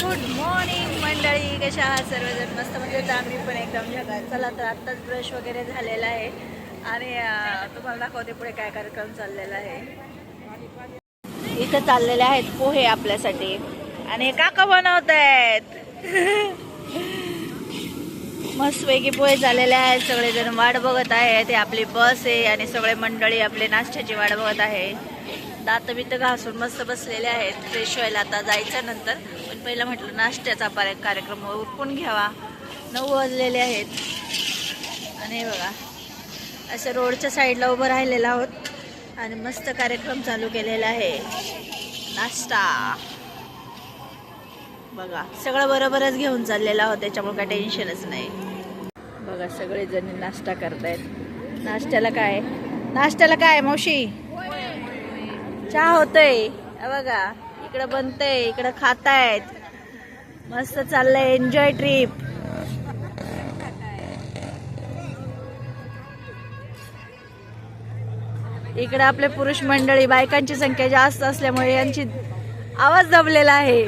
Good morning मंडळी. कशा आहात सर्वजण? मस्त म्हणजे आम्ही पण एकदम जगा चला तर आत्ताच ब्रश वगैरे झालेला आहे. आणि तुम्हाला दाखवते पुढे काय कार्यक्रम चाललेला आहे. इथं चाललेले आहेत पोहे आपल्यासाठी. आणि काका बनवत आहेत मस्तपैकी पोहे झालेले आहेत. सगळेजण वाट बघत आहेत. हे आपली बस आहे आणि सगळे मंडळी आपले नाश्त्याची वाट बघत आहे. दात बित घासून मस्त बसलेले आहेत. फ्रेश व्हायला आता जायचं नंतर. पण पहिलं म्हटलं नाश्त्याचा पार- कार्यक्रम उरकून घ्यावा. नऊ वाजलेले आहेत. आणि बघा असं रोडच्या साईडला उभं राहिलेलं आहोत. आणि मस्त कार्यक्रम चालू केलेला आहे. नाश्ता. बघा सगळं बरोबरच घेऊन चाललेलं आहोत. त्याच्यामुळे काय टेन्शनच नाही. बघा सगळेजणी नाश्ता करतायत. नाश्त्याला काय? नाश्त्याला काय मावशी? चहा होतोय. बघा. इकडं बनतंय इकडं खातायत. मस्त चाललंय एन्जॉय ट्रिप इकडे आपले पुरुष मंडळी बायकांची संख्या जास्त असल्यामुळे यांची आवाज दबलेला आहे.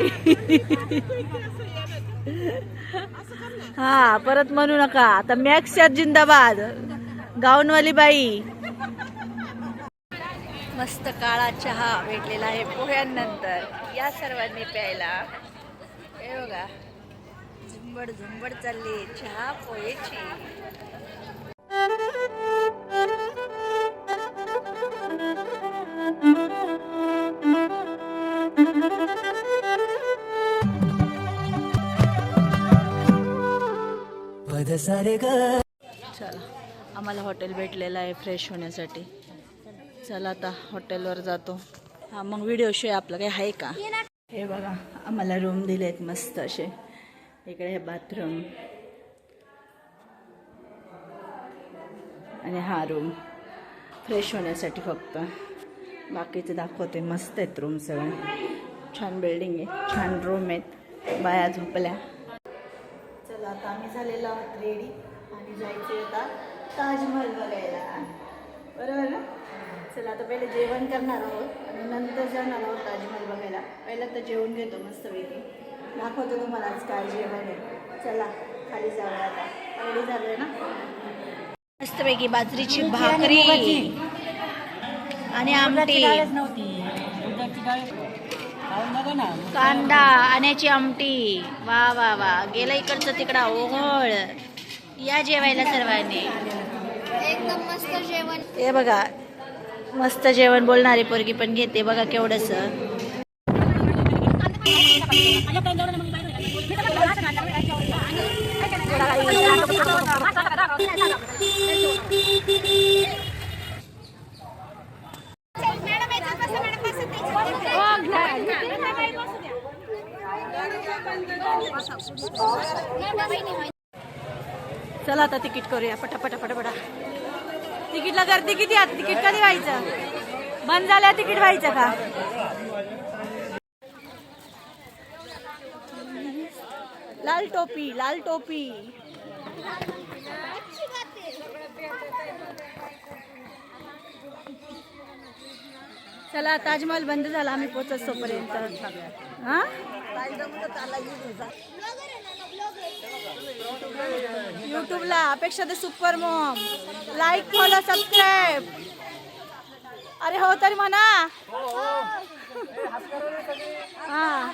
हा परत म्हणू नका. आता मॅक्स जिंदाबाद. गाऊनवाली बाई मस्त काळा चहा भेटलेला आहे पोह्यांनंतर. या सर्वांनी प्यायला. हे बघा. झुंबड झुंबड चालली चहा पोहेची चला आम्हाला हॉटेल भेटलेलं आहे फ्रेश होण्यासाठी. चला आता हॉटेलवर जातो. हा मग व्हिडिओ शो आपलं काही आहे का? हे बघा आम्हाला रूम दिले आहेत मस्त असे. इकडे हे बाथरूम आणि हा रूम फ्रेश होण्यासाठी फक्त. बाकीचे दाखवते. मस्त आहेत रूम सगळे. छान बिल्डिंग आहे. छान रूम आहेत. बाया झोपल्या. चला आता आम्ही झालेलो आहोत रेडी आणि जायचं आता ताजमहल बघायला. बरोबर ना? चला आता पहिले जेवण करणार आहोत आणि नंतर जाणार आहोत ताजमहल बघायला. पहिलं तर जेवण घेतो मस्तपैकी. दाखवतो तुम्हाला आज काय जेवण आहे. चला खाली जाऊया आता. रेडी झालोय ना? मस्तपैकी बाजरीची भाकरी आणि आमटी. कांदा आण्याची आमटी. वा वा वा. गेला इकडचं तिकडा. ओघळ. या जेवायला सर्वांनी. एकदम मस्त जेवण. हे बघा मस्त जेवण बोलणारी पोरगी पण घेते बघा केवढस. चला आता तिकीट करूया पटापटा पटापटा. तिकीटला गर्दी किती आता तिकीट कधी व्हायचं? बंद झाल्या तिकीट व्हायचं का? लाल टोपी लाल टोपी. चला ताजमहल बंद झाला आम्ही पोचत सोपर्यंत हा? युट्यूबला अपेक्षा the super mom. Like follow subscribe अरे हो तरी म्हणा. हा.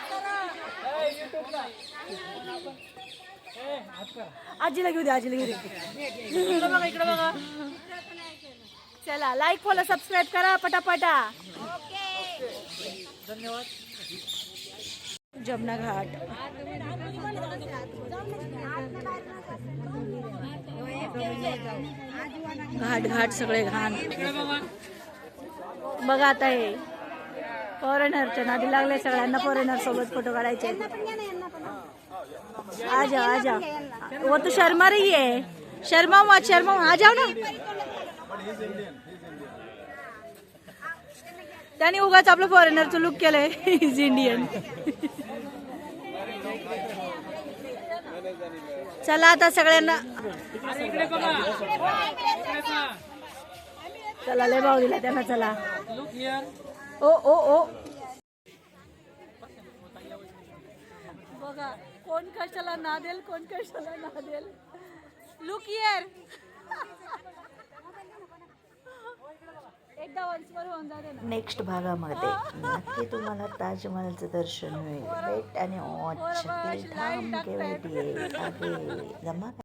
आजीला घेऊ दे आजीला घेऊ दे. बघा इकडे बघा. चला लाईक फॉलो सबस्क्राईब करा पटापटा. जमना घाट. घाट घाट सगळे घाण. बघा आता हे. फॉरेनरच्या नादी लागले सगळ्यांना फॉरेनर सोबत फोटो काढायचे. आ जाओ आ जाओ वो तो शर्मा रही है शर्मा मत शर्मा आ जाओ ना. त्याने उगाच आपलं फॉरेनरचं लुक केलंय. इज इंडियन चला आता सगळ्यांना. चला लय भाव दिला त्यांना चला. ओ ओ ओ. बघा कोण कशाला नादेल कोण कशाला नादेल. लुक इयर एकदा होऊन जाते ना. नेक्स्ट भागामध्ये नक्की तुम्हाला ताजमहलचं दर्शन होईल वेट आणि वॉच थांब. केवढी आहे. जमा